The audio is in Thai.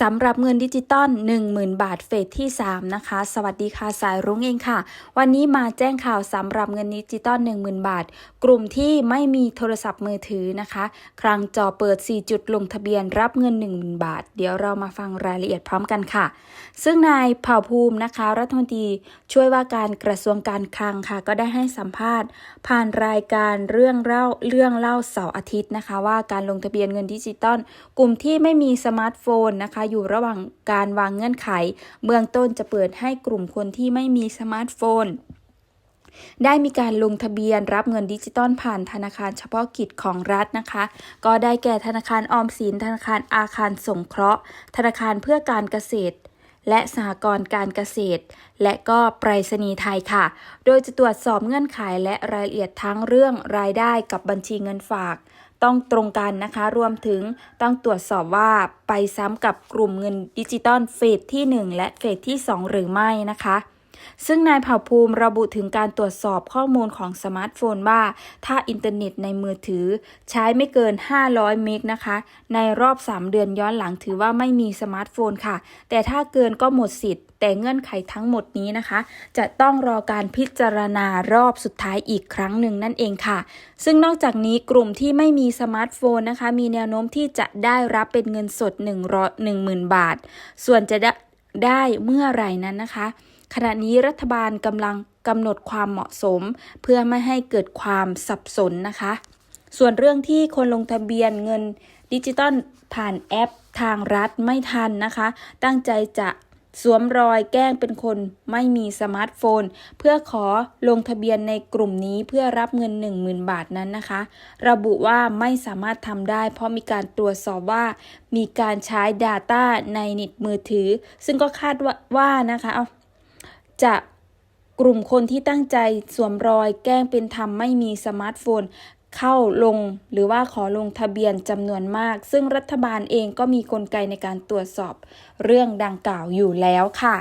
สำหรับเงินดิจิตอล10,000 บาทเฟสที่ 3 นะคะ สวัสดีค่ะสายรุ้งเองค่ะ วันนี้มาแจ้งข่าวสำหรับเงินดิจิตอล10,000 บาท กลุ่มที่ไม่มีโทรศัพท์มือถือนะคะครั้งจอเปิด 4 จุดลงทะเบียนรับเงิน 10,000 บาท เดี๋ยวเรามาฟังรายละเอียดพร้อมกันค่ะ ซึ่งนายเผ่าภูมินะคะ รัฐมนตรีช่วยว่าการกระทรวงการคลังค่ะ ก็ได้ให้สัมภาษณ์ ผ่านรายการเรื่องเล่าเรื่องเล่าเสาร์อาทิตย์นะคะ ว่าการลงทะเบียนเงินดิจิตอลกลุ่มที่ไม่มีสมาร์ทโฟนนะคะอยู่ระหว่างการวางเงื่อนไข เบื้องต้นจะเปิดให้กลุ่มคนที่ไม่มีสมาร์ทโฟน ได้มีการลงทะเบียนรับเงินดิจิตอลผ่านธนาคารเฉพาะกิจของรัฐนะคะ ก็ได้แก่ธนาคารออมสิน ธนาคารอาคารสงเคราะห์ ธนาคารเพื่อการเกษตรและสหกรณ์การเกษตร และก็ไปรษณีย์ไทยค่ะ โดยจะตรวจสอบเงื่อนไขและรายละเอียดทั้งเรื่องรายได้กับบัญชีเงินฝาก ต้องตรงกันนะคะ รวมถึงต้องตรวจสอบว่าไปซ้ำกับกลุ่มเงินดิจิตอลเฟสที่ 1 และเฟสที่ 2 หรือไม่นะคะ ซึ่งนายเผ่าภูมิระบุถึงการตรวจสอบข้อมูลของสมาร์ทโฟนว่า ถ้าอินเทอร์เน็ตในมือถือใช้ไม่เกิน 500 เมกนะคะ ในรอบ 3 เดือนย้อนหลังถือว่าไม่มีสมาร์ทโฟนค่ะ แต่ถ้าเกินก็หมดสิทธิ์ แต่เงื่อนไขทั้งหมดนี้นะคะ จะต้องรอการพิจารณารอบสุดท้ายอีกครั้งหนึ่งนั่นเองค่ะ ซึ่งนอกจากนี้กลุ่มที่ไม่มีสมาร์ทโฟนนะคะ มีแนวโน้มที่จะได้รับเป็นเงินสด1 10,000 บาท ส่วนจะ ได้เมื่อไหร่นั้นนะคะ ขณะนี้รัฐบาลกำลังกำหนดความเหมาะสม เพื่อไม่ให้เกิดความสับสนนะคะ ส่วนเรื่องที่คนลงทะเบียนเงินดิจิตอลผ่านแอปทางรัฐไม่ทันนะคะ ตั้งใจจะ สวมรอยแกล้งเป็นคนไม่มีสมาร์ทโฟน เพื่อขอลงทะเบียนในกลุ่มนี้เพื่อรับเงิน 10,000 บาทนั้นนะคะ ระบุว่าไม่สามารถทำได้ เพราะมีการตรวจสอบว่ามีการใช้ Data ในนิตมือถือ ซึ่งก็คาดว่าวานะคะจะกลุ่มคนที่ตั้งใจสวมรอยแกล้งเป็นธรรมไม่มีสมาร์ทโฟน เข้าลงหรือว่าขอลงทะเบียนจำนวนมาก ซึ่งรัฐบาลเองก็มีกลไกในการตรวจสอบเรื่องดังกล่าวอยู่แล้วค่ะ